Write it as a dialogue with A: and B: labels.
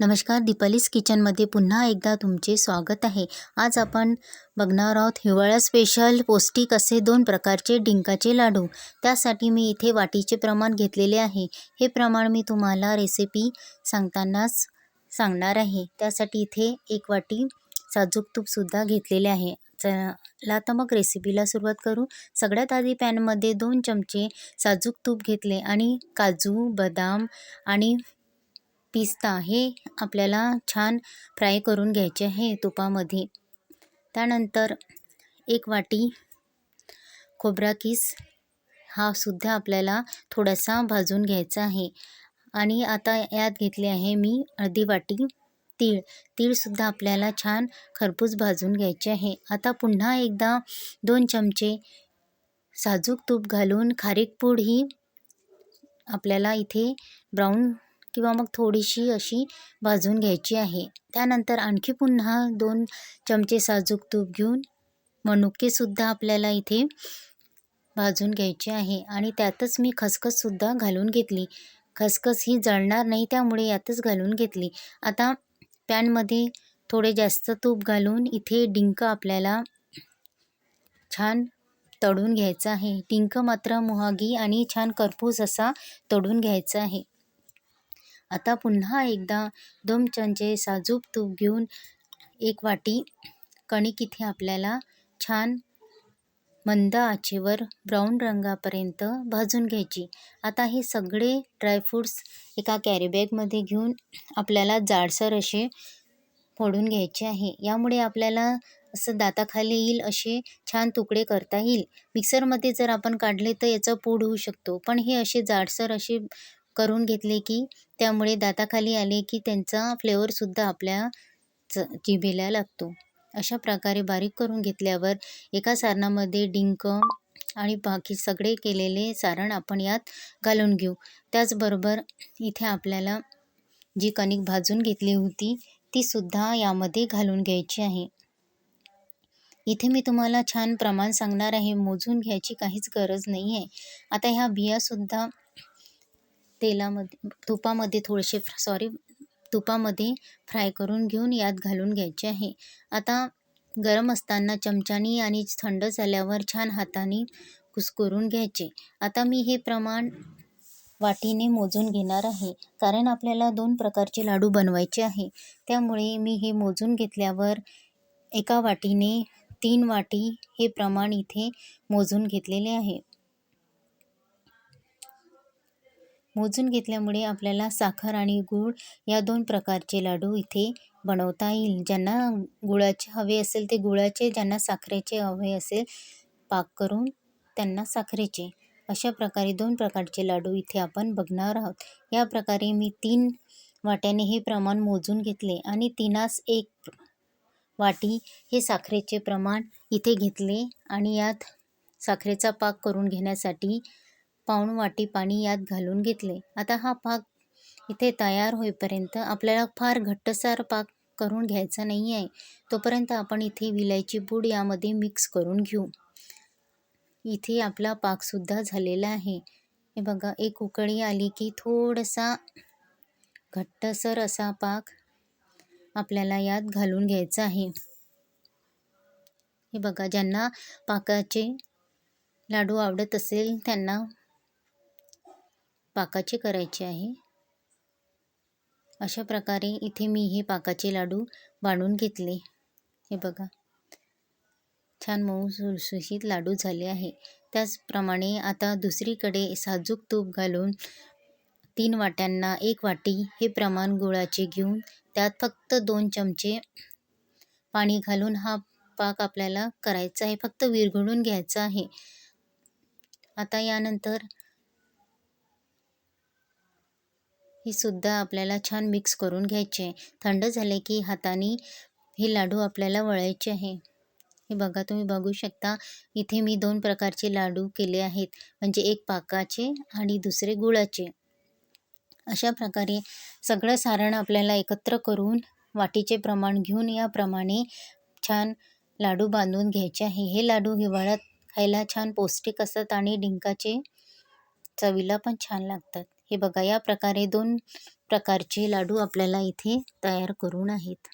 A: नमस्कार दीपालीस किचनमध्ये पुन्हा एकदा तुमचे स्वागत आहे. आज आपण बघणार आहोत हिवाळा स्पेशल पौष्टिक असे दोन प्रकारचे डिंकाचे लाडू. त्यासाठी मी इथे वाटीचे प्रमाण घेतलेले आहे. हे प्रमाण मी तुम्हाला रेसिपी सांगतानाच सांगणार आहे. त्यासाठी इथे एक वाटी साजूक तूपसुद्धा घेतलेले आहे. चला तर मग रेसिपीला सुरुवात करू. सगळ्यात आधी पॅनमध्ये दोन चमचे साजूक तूप घेतले आणि काजू बदाम आणि पिस्ता हे आपल्याला छान फ्राय करून घ्यायचे आहे तुपामध्ये. त्यानंतर एक वाटी खोबरा किस हा सुद्धा आपल्याला थोडासा भाजून घ्यायचा आहे. आणि आता यात घेतले आहे मी अर्धी वाटी तीळ. तीळसुद्धा आपल्याला छान खरपूस भाजून घ्यायचे आहे. आता पुन्हा एकदा दोन चमचे साजूक तूप घालून खारीक पूड ही आपल्याला इथे ब्राऊन किंवा मग थोडीशी अशी भाजून घ्यायची आहे. त्यानंतर आणखी पुन्हा दोन चमचे साजूक तूप घेऊन मनुकेसुद्धा आपल्याला इथे भाजून घ्यायचे आहे. आणि त्यातच मी खसखससुद्धा घालून घेतली. खसखस ही जळणार नाही त्यामुळे यातच घालून घेतली. आता पॅनमध्ये थोडे जास्त तूप घालून इथे डिंक आपल्याला छान तळून घ्यायचं आहे. डिंक मात्र मुहागी आणि छान करपूस असा तळून घ्यायचा आहे. आता पुन्हा एकदा दोन चमचे साजूक तूप घेऊन एक वाटी कणिक इथे आपल्याला छान मंद आचेवर ब्राऊन रंगापर्यंत भाजून घ्यायची. आता हे सगळे ड्रायफ्रूट्स एका कॅरीबॅगमध्ये घेऊन आपल्याला जाडसर असे फोडून घ्यायचे आहे. यामुळे आपल्याला असं दाताखाली येईल असे छान तुकडे करता येईल. मिक्सरमध्ये जर आपण काढले तर याचं पूड होऊ शकतो. पण हे असे जाडसर असे करून घेतले की त्यामुळे दाताखाली आले की त्यांचा फ्लेवरसुद्धा आपल्या च जिभेला लागतो. अशा प्रकारे बारीक करून घेतल्यावर एका सारणामध्ये डिंक आणि बाकी सगळे केलेले सारण आपण यात घालून घेऊ. त्याचबरोबर इथे आपल्याला जी कणिक भाजून घेतली होती तीसुद्धा यामध्ये घालून घ्यायची आहे. इथे मी तुम्हाला छान प्रमाण सांगणार आहे मोजून घ्यायची काहीच गरज नाही आहे आता ह्या बियासुद्धा तेलामध्ये तुपामध्ये थोडेसे सॉरी तुपामध्ये फ्राय करून घेऊन यात घालून घ्यायचे आहे. आता गरम असताना चमच्यानी आणि थंड झाल्यावर छान हाताने कुस्करून घ्यायचे. आता मी हे प्रमाण वाटीने मोजून घेणार आहे कारण आपल्याला दोन प्रकारचे लाडू बनवायचे आहे. त्यामुळे मी हे मोजून घेतल्यावर एका वाटीने तीन वाटी हे प्रमाण इथे मोजून घेतलेले आहे. मोजून घेतल्यामुळे आपल्याला साखर आणि गूळ या दोन प्रकारचे लाडू इथे बनवता येईल. ज्यांना गुळाचे हवे असेल ते गुळाचे ज्यांना साखरेचे हवे असेल पाक करून त्यांना साखरेचे. अशा प्रकारे दोन प्रकारचे लाडू इथे आपण बघणार आहोत. या प्रकारे मी तीन वाट्याने हे प्रमाण मोजून घेतले आणि तिनास एक वाटी हे साखरेचे प्रमाण इथे घेतले आणि यात साखरेचा पाक करून घेण्यासाठी पाऊण वाटी पाणी यात घालून घेतले. आता हा पाक इथे तयार होईपर्यंत आपल्याला फार घट्टसार पाक करून घ्यायचा नाही आहे. तोपर्यंत आपण इथे विलायची पूड यामध्ये मिक्स करून घेऊ. इथे आपला पाकसुद्धा झालेला आहे. हे बघा एक उकळी आली की थोडासा घट्टसर असा पाक आपल्याला यात घालून घ्यायचा आहे. हे बघा ज्यांना पाकाचे लाडू आवडत असेल त्यांना पाकाचे करायचे आहे. अशा प्रकारे इथे मी हे पाकाचे लाडू बांधून घेतले. हे बघा. छान मऊ सुरसुशीत लाडू झाले आहे. त्याचप्रमाणे आता दुसरीकडे साजूक तूप घालून तीन वाट्यांना एक वाटी हे प्रमाण गुळाचे घेऊन त्यात फक्त दोन चमचे पाणी घालून हा पाक आपल्याला करायचा आहे. फक्त विरघळून घ्यायचा आहे. आता यानंतर ही सुद्धा आपल्याला छान मिक्स करून घ्यायचे. आहे थंड झाले की हाताने हे लाडू आपल्याला वळायचे आहे. हे बघा तुम्ही बघू शकता. इथे मी दोन प्रकारचे लाडू केले आहेत. म्हणजे एक पाकाचे आणि दुसरे गुळाचे. अशा प्रकारे सगळं सारण आपल्याला एकत्र करून वाटीचे प्रमाण घेऊन याप्रमाणे छान लाडू बांधून घ्यायचे आहे. हे लाडू हिवाळ्यात खायला छान पौष्टिक असतात आणि डिंकाचे चवीला पण छान लागतात. हे बघा या प्रकारे दोन प्रकारचे लाडू आपल्याला इथे तयार करून आहेत.